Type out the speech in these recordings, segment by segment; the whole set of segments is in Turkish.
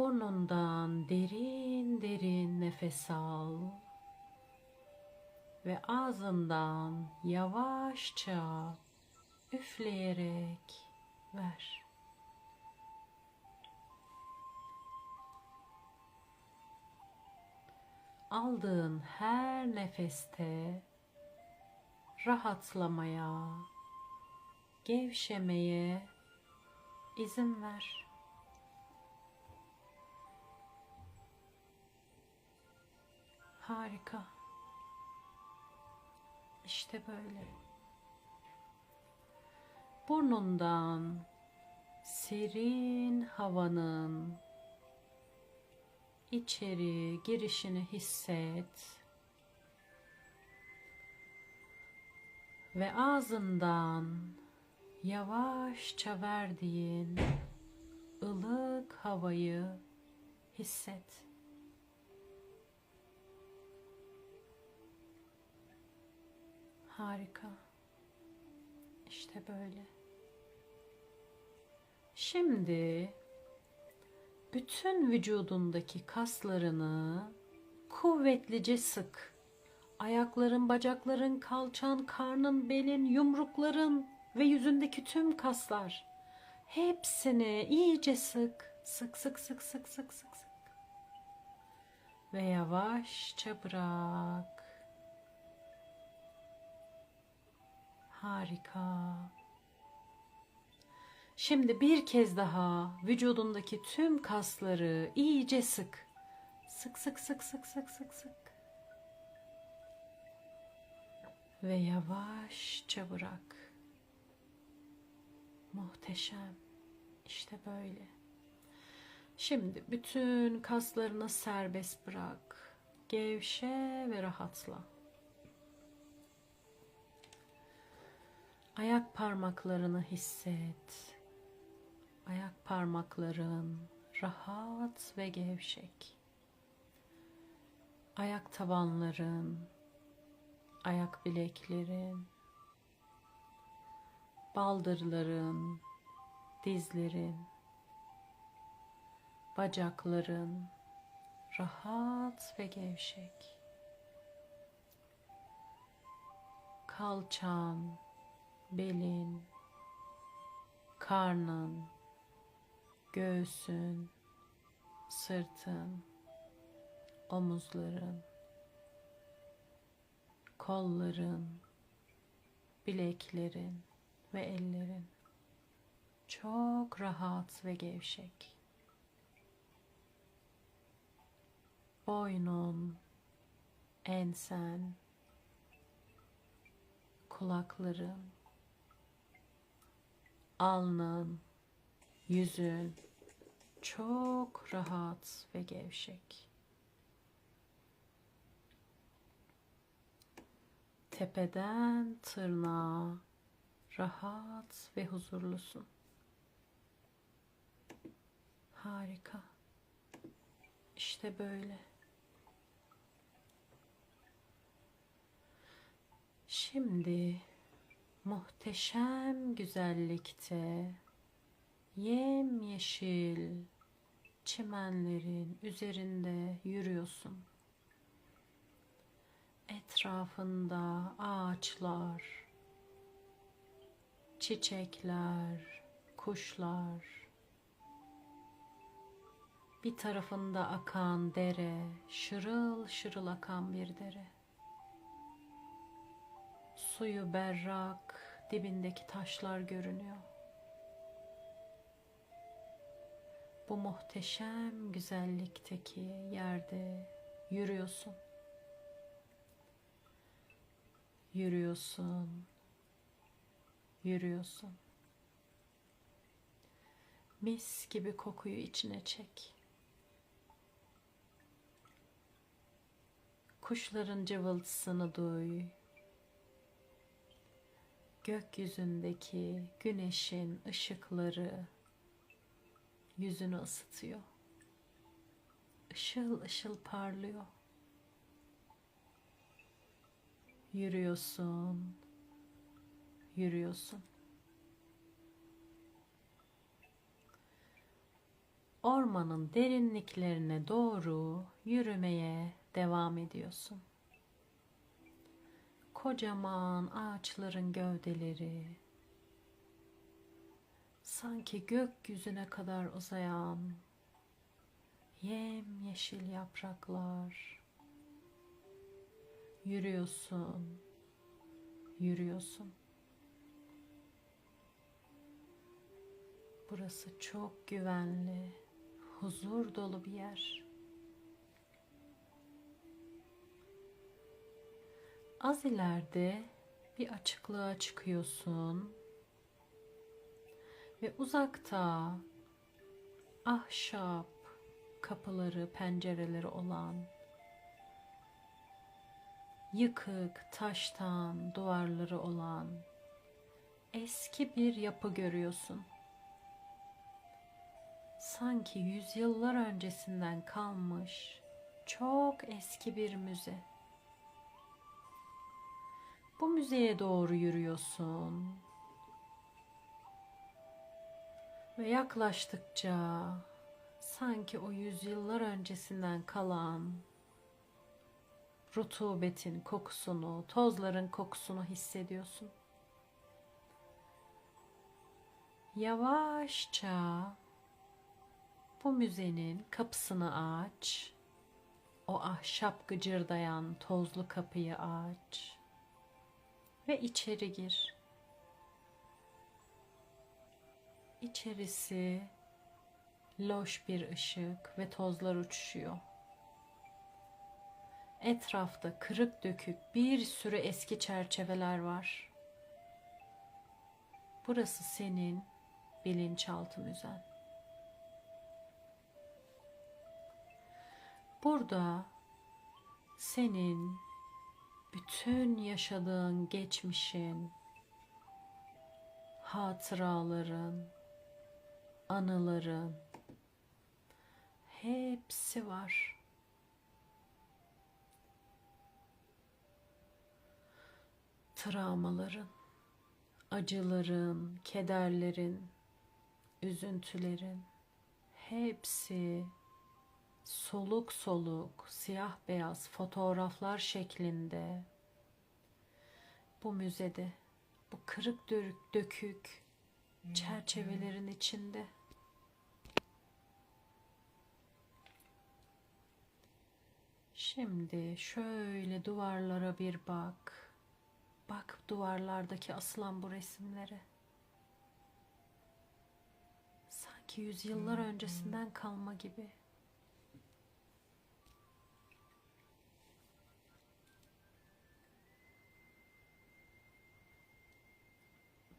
Burnundan derin derin nefes al ve ağzından yavaşça üfleyerek ver. Aldığın her nefeste rahatlamaya, gevşemeye izin ver. Harika. İşte böyle. Burnundan serin havanın içeri girişini hisset. Ve ağzından yavaşça verdiğin ılık havayı hisset. Harika. İşte böyle. Şimdi bütün vücudundaki kaslarını kuvvetlice sık. Ayakların, bacakların, kalçan, karnın, belin, yumrukların ve yüzündeki tüm kaslar hepsini iyice sık. Sık sık sık sık sık sık sık. Ve yavaşça bırak. Harika. Şimdi bir kez daha vücudundaki tüm kasları iyice sık. Sık sık sık sık sık sık sık. Ve yavaşça bırak. Muhteşem. İşte böyle. Şimdi bütün kaslarını serbest bırak. Gevşe ve rahatla. Ayak parmaklarını hisset. Ayak parmakların rahat ve gevşek. Ayak tabanların, ayak bileklerin, baldırların, dizlerin, bacakların rahat ve gevşek. Kalçan, belin, karnın, göğsün, sırtın, omuzların, kolların, bileklerin ve ellerin çok rahat ve gevşek. Boynun, ensen, kulakların, alnın, yüzün çok rahat ve gevşek. Tepeden tırnağa rahat ve huzurlusun. Harika. İşte böyle. Şimdi muhteşem güzellikte yemyeşil çimenlerin üzerinde yürüyorsun. Etrafında ağaçlar, çiçekler, kuşlar, bir tarafında akan dere, şırıl şırıl akan bir dere. Suyu berrak, dibindeki taşlar görünüyor. Bu muhteşem güzellikteki yerde yürüyorsun. Yürüyorsun. Yürüyorsun. Mis gibi kokuyu içine çek. Kuşların cıvıltısını duy gökyüzündeki güneşin ışıkları yüzünü ısıtıyor. Işıl ışıl parlıyor. Yürüyorsun. Yürüyorsun. ormanın derinliklerine doğru yürümeye devam ediyorsun. Kocaman ağaçların gövdeleri sanki gökyüzüne kadar uzayan yem yeşil yapraklar. Yürüyorsun, yürüyorsun. Burası çok güvenli, huzur dolu bir yer. Az ileride bir açıklığa çıkıyorsun ve uzakta ahşap kapıları, pencereleri olan yıkık taştan duvarları olan eski bir yapı görüyorsun. Sanki yüzyıllar öncesinden kalmış çok eski bir müze. Bu müzeye doğru yürüyorsun. Ve yaklaştıkça sanki o yüzyıllar öncesinden kalan rutubetin kokusunu, tozların kokusunu hissediyorsun. Yavaşça bu müzenin kapısını aç. O ahşap gıcırdayan tozlu kapıyı aç. Ve içeri gir. İçerisi loş bir ışık ve tozlar uçuşuyor. Etrafta kırık dökük bir sürü eski çerçeveler var. Burası senin bilinçaltı müzen. Burada senin bütün yaşadığın geçmişin, hatıraların, anıların hepsi var. Travmaların, acıların, kederlerin, üzüntülerin hepsi soluk soluk siyah beyaz fotoğraflar şeklinde bu müzede bu kırık dörük dökük çerçevelerin içinde Şimdi şöyle duvarlara bir bak. Bak duvarlardaki asılan bu resimlere. Sanki yüzyıllar öncesinden kalma gibi.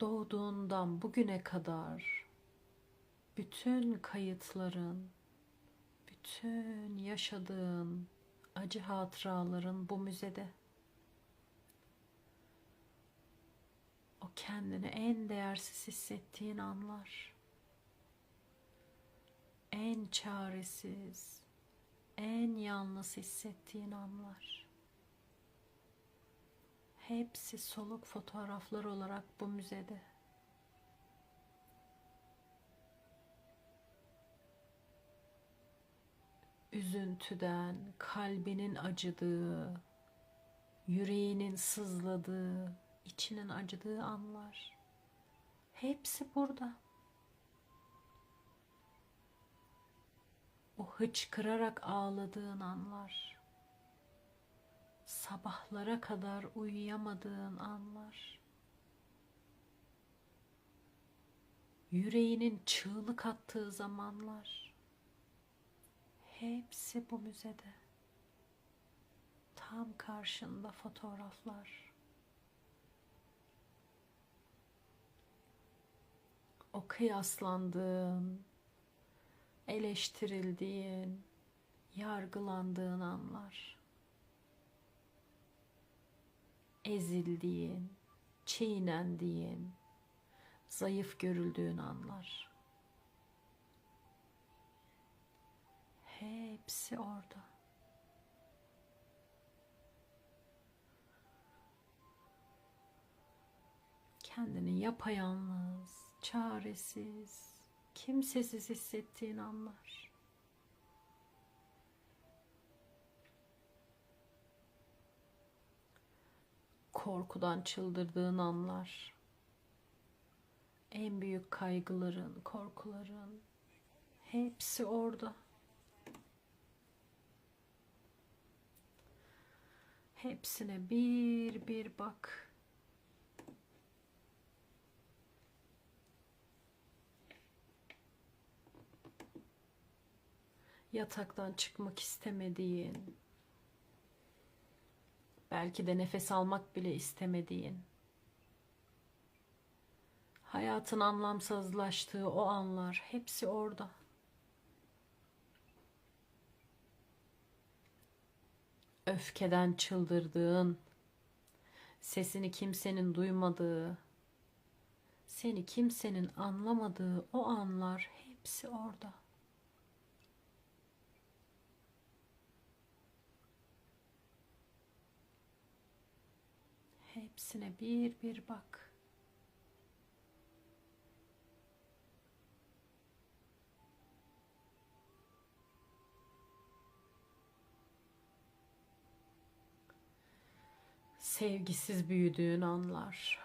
Doğduğundan bugüne kadar bütün kayıtların, bütün yaşadığın acı hatıraların bu müzede. O kendini en değersiz hissettiğin anlar. En çaresiz, en yalnız hissettiğin anlar. Hepsi soluk fotoğraflar olarak bu müzede. üzüntüden kalbinin acıdığı, yüreğinin sızladığı, içinin acıdığı anlar. Hepsi burada. O hıçkırarak ağladığın anlar. Sabahlara kadar uyuyamadığın anlar. Yüreğinin çığlık attığı zamanlar Hepsi bu müzede. Tam karşında fotoğraflar. O kıyaslandığın, eleştirildiğin, yargılandığın anlar. Ezildiğin, çiğnendiğin, zayıf görüldüğün anlar. Hepsi orada. Kendini yapayalnız, çaresiz, kimsesiz hissettiğin anlar. Korkudan çıldırdığın anlar. En büyük kaygıların, korkuların hepsi orada. Hepsine bir bir bak. Yataktan çıkmak istemediğin, belki de nefes almak bile istemediğin, hayatın anlamsızlaştığı o anlar hepsi orada. öfkeden çıldırdığın, sesini kimsenin duymadığı, seni kimsenin anlamadığı o anlar hepsi orada. Hepsine bir bir bak. sevgisiz büyüdüğün anlar,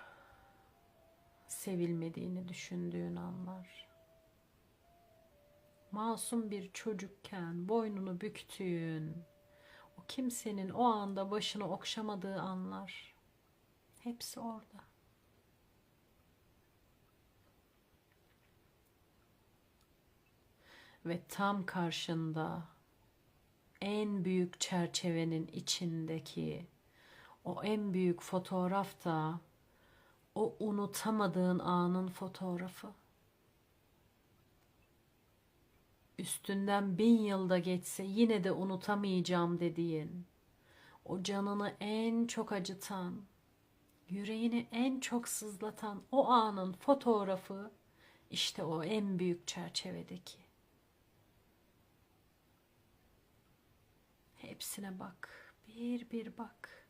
sevilmediğini düşündüğün anlar, masum bir çocukken boynunu büktüğün, o kimsenin o anda başını okşamadığı anlar, hepsi orada. Ve tam karşında en büyük çerçevenin içindeki o en büyük fotoğraf da o unutamadığın anın fotoğrafı. Üstünden bin yılda geçse yine de unutamayacağım dediğin, o canını en çok acıtan, yüreğini en çok sızlatan o anın fotoğrafı işte o en büyük çerçevedeki. Hepsine bak, bir bir bak.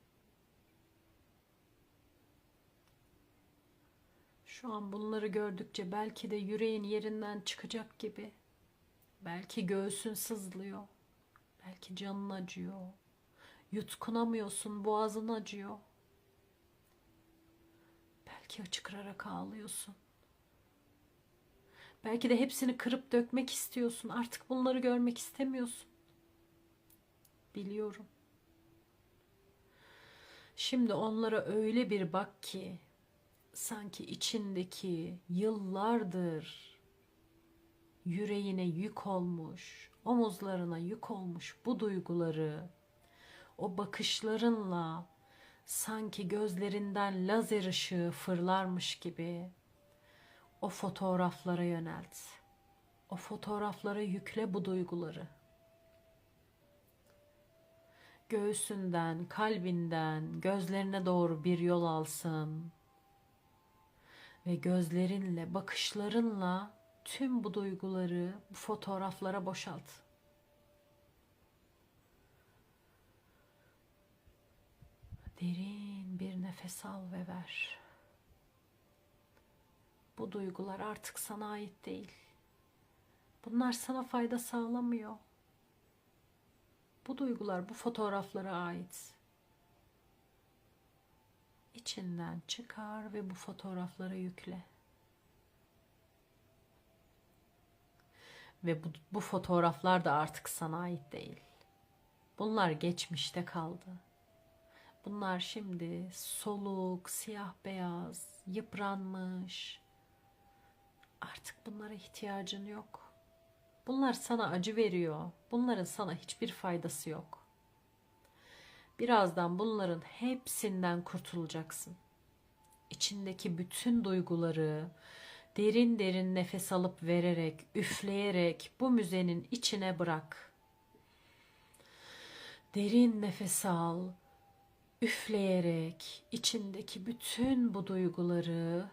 Şu an bunları gördükçe belki de yüreğin yerinden çıkacak gibi. Belki göğsün sızlıyor. Belki canın acıyor. Yutkunamıyorsun, boğazın acıyor. Belki açıkırarak ağlıyorsun. Belki de hepsini kırıp dökmek istiyorsun. Artık bunları görmek istemiyorsun. Biliyorum. Şimdi onlara öyle bir bak ki sanki içindeki yıllardır yüreğine yük olmuş, omuzlarına yük olmuş bu duyguları o bakışlarınla sanki gözlerinden lazer ışığı fırlarmış gibi o fotoğraflara yönelt. O fotoğraflara yükle bu duyguları. Göğsünden, kalbinden, gözlerine doğru bir yol alsın ve gözlerinle, bakışlarınla tüm bu duyguları bu fotoğraflara boşalt. Derin bir nefes al ve ver. Bu duygular artık sana ait değil. Bunlar sana fayda sağlamıyor. Bu duygular bu fotoğraflara ait içinden çıkar ve bu fotoğraflara yükle. Ve bu, bu fotoğraflar da artık sana ait değil. Bunlar geçmişte kaldı. Bunlar şimdi soluk, siyah beyaz, yıpranmış. Artık bunlara ihtiyacın yok. Bunlar sana acı veriyor. Bunların sana hiçbir faydası yok. Birazdan bunların hepsinden kurtulacaksın. İçindeki bütün duyguları derin derin nefes alıp vererek, üfleyerek bu müzenin içine bırak. Derin nefes al, üfleyerek içindeki bütün bu duyguları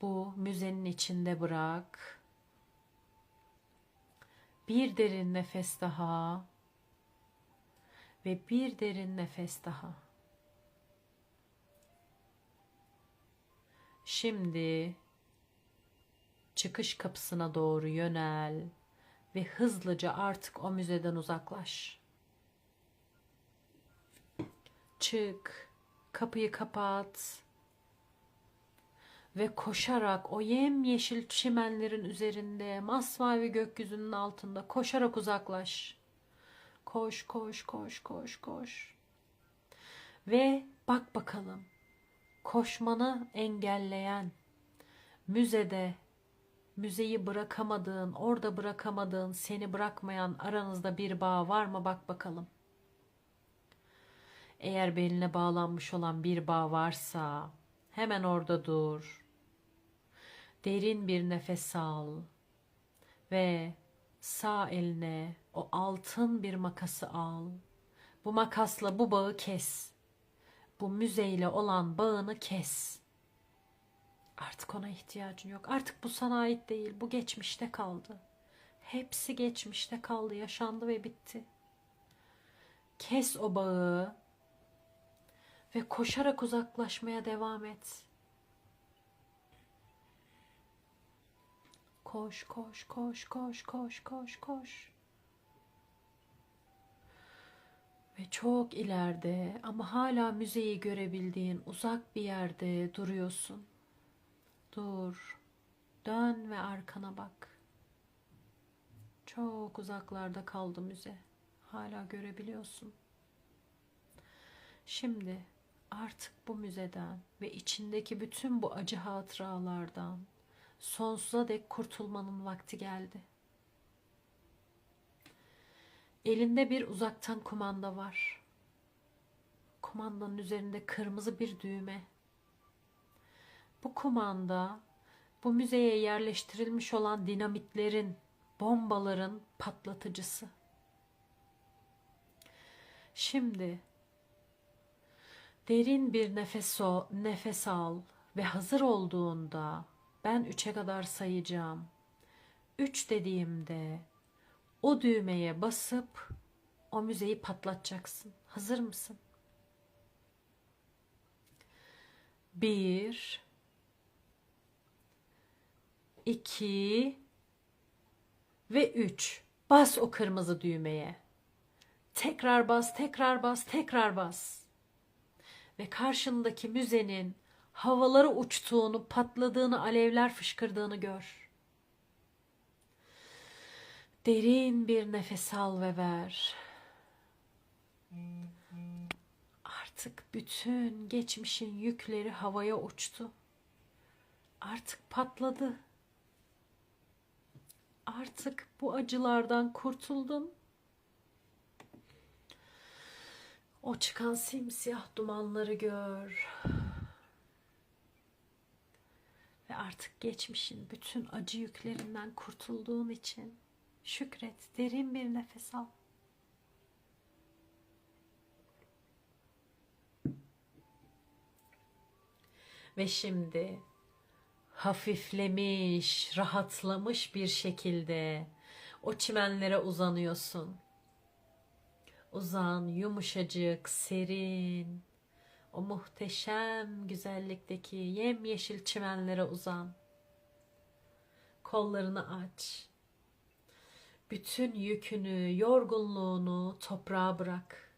bu müzenin içinde bırak. Bir derin nefes daha ve bir derin nefes daha. Şimdi çıkış kapısına doğru yönel ve hızlıca artık o müzeden uzaklaş. Çık, kapıyı kapat ve koşarak o yemyeşil çimenlerin üzerinde, masmavi gökyüzünün altında koşarak uzaklaş. Koş, koş, koş, koş, koş. Ve bak bakalım. Koşmanı engelleyen müzede müzeyi bırakamadığın, orada bırakamadığın, seni bırakmayan aranızda bir bağ var mı bak bakalım. Eğer beline bağlanmış olan bir bağ varsa hemen orada dur. Derin bir nefes al ve sağ eline o altın bir makası al. Bu makasla bu bağı kes. Bu müzeyle olan bağını kes. Artık ona ihtiyacın yok. Artık bu sana ait değil. Bu geçmişte kaldı. Hepsi geçmişte kaldı, yaşandı ve bitti. Kes o bağı ve koşarak uzaklaşmaya devam et. Koş, koş, koş, koş, koş, koş, koş. Ve çok ileride ama hala müzeyi görebildiğin uzak bir yerde duruyorsun. Dur. Dön ve arkana bak. Çok uzaklarda kaldı müze. Hala görebiliyorsun. Şimdi artık bu müzeden ve içindeki bütün bu acı hatıralardan sonsuza dek kurtulmanın vakti geldi. Elinde bir uzaktan kumanda var. Kumandanın üzerinde kırmızı bir düğme. Bu kumanda bu müzeye yerleştirilmiş olan dinamitlerin, bombaların patlatıcısı. Şimdi derin bir nefes, o, nefes al ve hazır olduğunda ben üçe kadar sayacağım. Üç dediğimde o düğmeye basıp o müzeyi patlatacaksın. Hazır mısın? Bir, iki ve üç. Bas o kırmızı düğmeye. Tekrar bas, tekrar bas, tekrar bas. Ve karşındaki müzenin havalara uçtuğunu, patladığını, alevler fışkırdığını gör. Derin bir nefes al ve ver. Artık bütün geçmişin yükleri havaya uçtu. Artık patladı. Artık bu acılardan kurtuldun. O çıkan simsiyah dumanları gör. Ve artık geçmişin bütün acı yüklerinden kurtulduğun için şükret, derin bir nefes al. Ve şimdi hafiflemiş, rahatlamış bir şekilde o çimenlere uzanıyorsun. Uzan, yumuşacık, serin, o muhteşem güzellikteki yemyeşil çimenlere uzan. Kollarını aç. Bütün yükünü, yorgunluğunu toprağa bırak.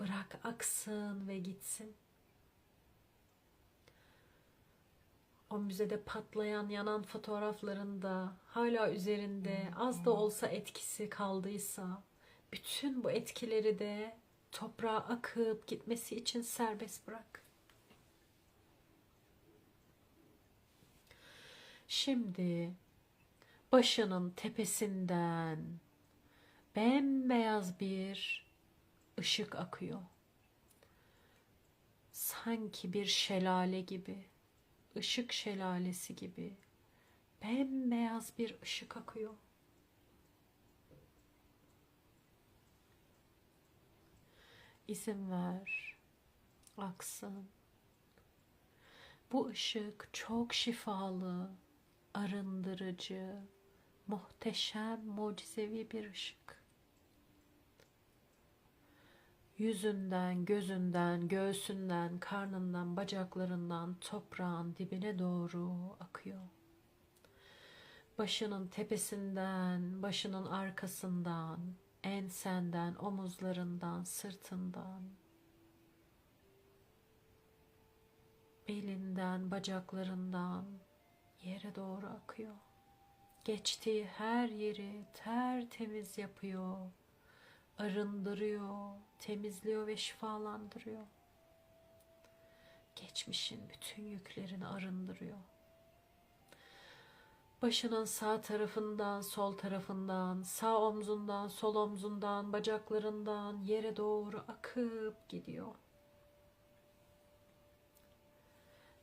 Bırak aksın ve gitsin. O müzede patlayan, yanan fotoğraflarında hala üzerinde az da olsa etkisi kaldıysa bütün bu etkileri de toprağa akıp gitmesi için serbest bırak. Şimdi başının tepesinden bembeyaz bir ışık akıyor. Sanki bir şelale gibi, ışık şelalesi gibi bembeyaz bir ışık akıyor. İzin ver, aksın. Bu ışık çok şifalı, arındırıcı, muhteşem, mucizevi bir ışık. Yüzünden, gözünden, göğsünden, karnından, bacaklarından toprağın dibine doğru akıyor. Başının tepesinden, başının arkasından, ensenden, omuzlarından, sırtından, belinden, bacaklarından yere doğru akıyor. Geçtiği her yeri tertemiz yapıyor. Arındırıyor, temizliyor ve şifalandırıyor. Geçmişin bütün yüklerini arındırıyor. Başının sağ tarafından, sol tarafından, sağ omzundan, sol omzundan, bacaklarından yere doğru akıp gidiyor.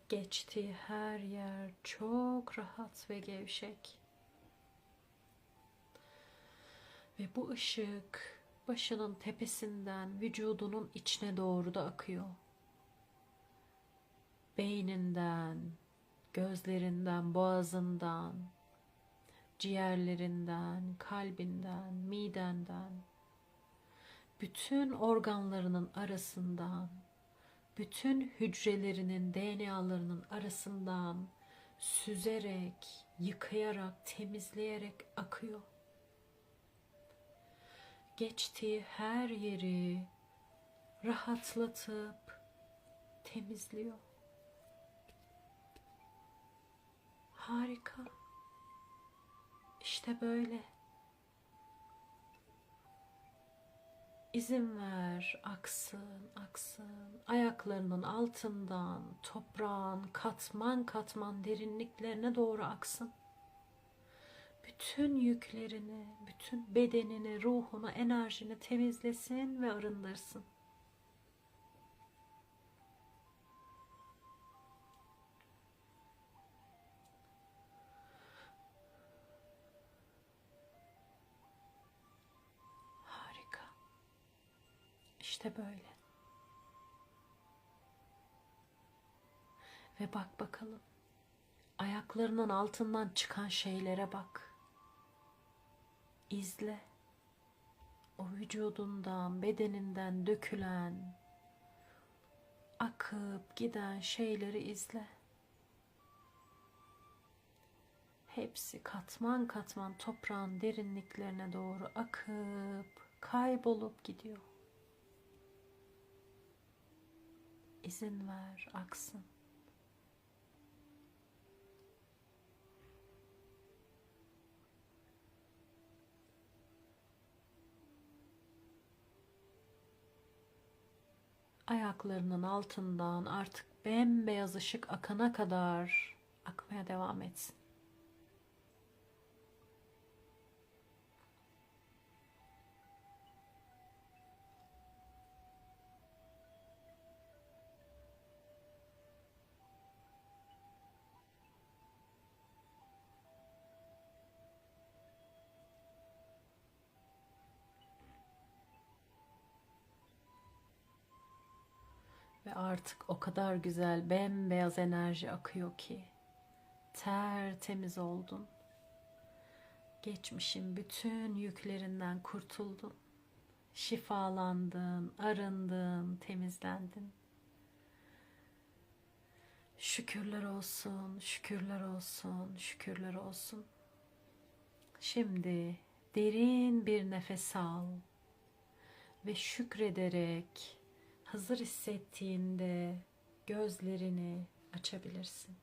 Geçtiği her yer çok rahat ve gevşek. Ve bu ışık başının tepesinden vücudunun içine doğru da akıyor. Beyninden, gözlerinden, boğazından, ciğerlerinden, kalbinden, midenden, bütün organlarının arasından, bütün hücrelerinin DNA'larının arasından süzerek, yıkayarak, temizleyerek akıyor. Geçtiği her yeri rahatlatıp temizliyor. Harika. İşte böyle. İzin ver aksın, aksın. Ayaklarının altından toprağın katman katman derinliklerine doğru aksın. Bütün yüklerini, bütün bedenini, ruhunu, enerjini temizlesin ve arındırsın. İşte böyle. Ve bak bakalım. Ayaklarının altından çıkan şeylere bak. İzle. O vücudundan, bedeninden dökülen, akıp giden şeyleri izle. Hepsi katman katman toprağın derinliklerine doğru akıp kaybolup gidiyor. İzin ver aksın. Ayaklarının altından artık bembeyaz ışık akana kadar akmaya devam etsin. Ve artık o kadar güzel bembeyaz enerji akıyor ki tertemiz oldun. Geçmişin bütün yüklerinden kurtuldun. Şifalandın, arındın, temizlendin. Şükürler olsun, şükürler olsun, şükürler olsun. Şimdi derin bir nefes al ve şükrederek hazır hissettiğinde gözlerini açabilirsin.